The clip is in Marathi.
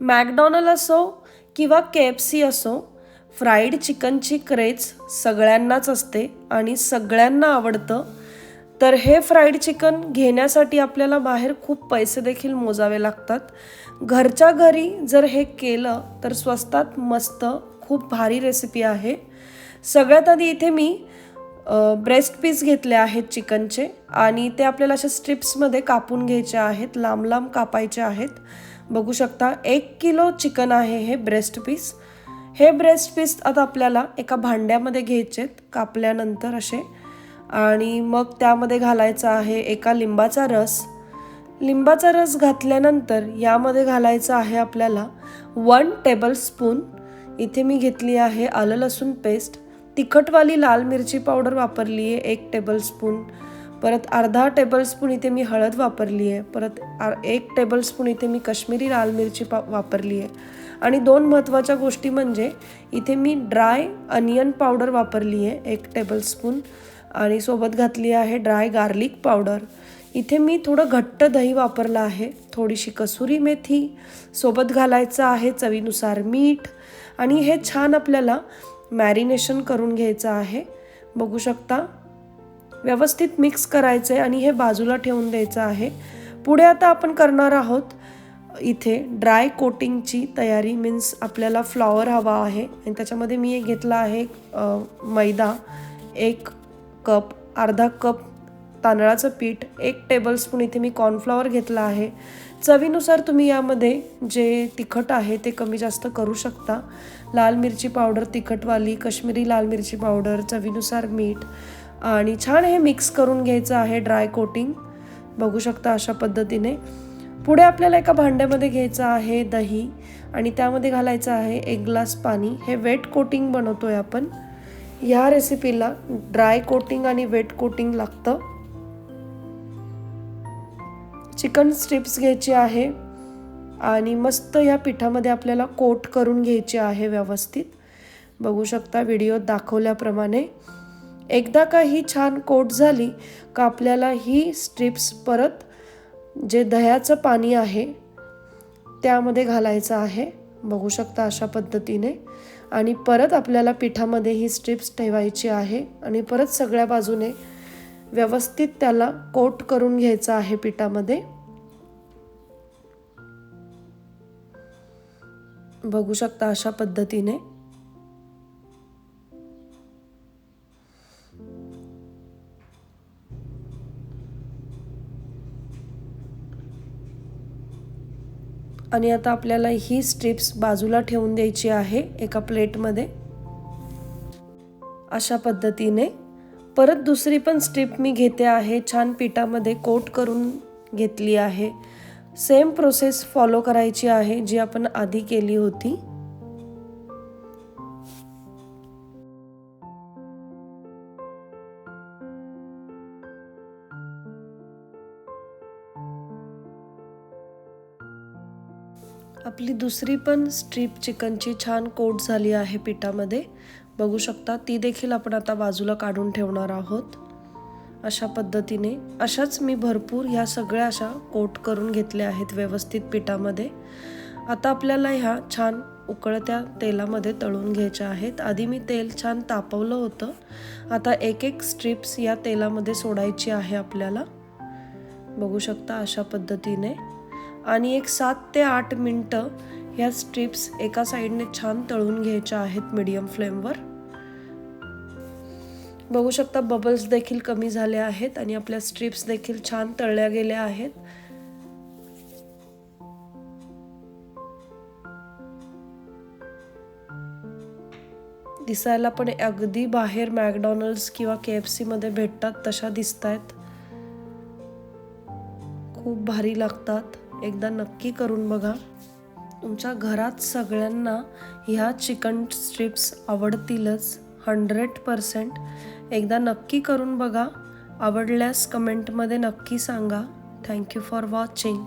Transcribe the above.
मॅकडॉनल असो किंवा के एफ सी असो फ्राईड चिकनची क्रेज सगळ्यांनाच असते आणि सगळ्यांना आवडतं. तर हे फ्राईड चिकन घेण्यासाठी आपल्याला बाहेर खूप पैसे देखील मोजावे लागतात. घरच्या घरी जर हे केलं तर स्वस्तात मस्त खूप भारी रेसिपी आहे. सगळ्यात आधी इथे मी ब्रेस्ट पीस घेतले आहेत चिकनचे आणि ते आपल्याला अशा स्ट्रिप्समध्ये कापून घ्यायचे आहेत लांब लांब कापायचे आहेत. बघू शकता एक किलो चिकन आहे हे ब्रेस्ट पीस हे ब्रेस्ट पीस आता आपल्याला एका भांड्यामध्ये घ्यायचेत कापल्यानंतर असे. आणि मग त्यामध्ये घालायचा आहे एका लिंबाचा रस. लिंबाचा रस घातल्यानंतर यामध्ये घालायचं आहे आपल्याला वन टेबल स्पून इथे मी घेतली आहे आलं लसूण पेस्ट तिखटवाली लाल मिरची पावडर वापरली आहे एक टेबलस्पून परत अर्धा टेबलस्पून इथे मी हळद वापरली आहे परत आर- एक टेबलस्पून इथे मी काश्मीरी लाल मिरची पा वापरली आहे आणि दोन महत्त्वाच्या गोष्टी म्हणजे इथे मी ड्राय अनियन पावडर वापरली आहे एक टेबलस्पून आणि सोबत घातली आहे ड्राय गार्लिक पावडर इथे मी थोडं घट्ट दही वापरलं आहे थोडीशी कसुरी मेथी. सोबत घालायचं आहे चवीनुसार मीठ. आणि हे छान आपल्याला मॅरिनेशन करून घ्यायचं आहे. बघू शकता व्यवस्थित मिक्स करायचं आहे आणि हे बाजूला ठेवून द्यायचं आहे. पुढे आता आपण करणार आहोत इथे ड्राय कोटिंगची तयारी मीन्स आपल्याला फ्लॉवर हवा आहे आणि त्याच्यामध्ये मी एक घेतला आहे मैदा एक कप अर्धा कप तांदळाचं पीठ एक टेबलस्पून इथे मी कॉर्नफ्लॉवर घेतला आहे. चवीनुसार तुम्ही यामध्ये जे तिखट आहे ते कमी जास्त करू शकता. लाल मिरची पावडर तिखटवाली काश्मीरी लाल मिरची पावडर चवीनुसार मीठ आणि छान हे मिक्स करून घ्यायचं आहे ड्राय कोटिंग. बघू शकता अशा पद्धतीने. पुढे आपल्याला एका भांड्यामध्ये घ्यायचं आहे दही आणि त्यामध्ये घालायचं आहे एक ग्लास पाणी. हे वेट कोटिंग आहे आपण. ह्या रेसिपीला ड्राय कोटिंग आणि वेट कोटिंग लागतं. चिकन स्ट्रिप्स घ्यायची आहे आणि मस्त या पिठामध्ये आपल्याला कोट करून घ्यायची आहे व्यवस्थित. बघू शकता व्हिडिओत दाखवल्याप्रमाणे. एकदा का ही छान कोट झाली का आपल्याला ही स्ट्रिप्स परत जे दह्याचं पाणी आहे त्यामध्ये घालायचं आहे बघू शकता अशा पद्धतीने. आणि परत आपल्याला पिठामध्ये ही स्ट्रिप्स ठेवायची आहे आणि परत सगळ्या बाजूने व्यवस्थित त्याला कोट करून घ्यायचं आहे पिठामध्ये. बघू शकता अशा पद्धतीने. आणि आता आपल्याला ही स्ट्रिप्स बाजूला ठेवून द्यायची आहे एका प्लेटमध्ये अशा पद्धतीने. परत दुसरी पण स्ट्रिप मी घेते आहे छान पिठामध्ये कोट करून घेतली आहे. सेम प्रोसेस फॉलो करायची आहे जी आपण आधी केली होती. आपली दुसरी पण स्ट्रीप चिकनची छान कोट झाली आहे पिठामध्ये. बघू शकता ती देखील आपण आता बाजूला काढून ठेवणार आहोत. अशा पद्धतीने अशाच मी भरपूर ह्या सगळ्या अशा कोट करून घेतल्या आहेत व्यवस्थित पिठामध्ये. आता आपल्याला ह्या छान उकळत्या तेलामध्ये तळून घ्यायच्या आहेत. आधी मी तेल छान तापवलं होतं. आता एक एक स्ट्रिप्स या तेलामध्ये सोडायची आहे आपल्याला. बघू शकता अशा पद्धतीने. आणि एक सात ते आठ मिनटं ह्या स्ट्रिप्स एका साईडने छान तळून घ्यायच्या आहेत मीडियम फ्लेमवर. बघू शकता बबल्स देखील कमी झाले आहेत आणि आपल्या स्ट्रिप्स देखील छान तळल्या गेल्या आहेत. दिसायला पण अगदी बाहेर मॅकडॉनल्ड्स किंवा के एफ सीमध्ये भेटतात तशा दिसत आहेत खूप भारी लागतात. एकदा नक्की करून बघा. तुमच्या घरात सगळ्यांना ह्या चिकन स्ट्रिप्स आवडतीलच हंड्रेड पर्सेंट एकदा नक्की करून बघा. आवडल्यास कमेंटमध्ये नक्की सांगा. Thank you for watching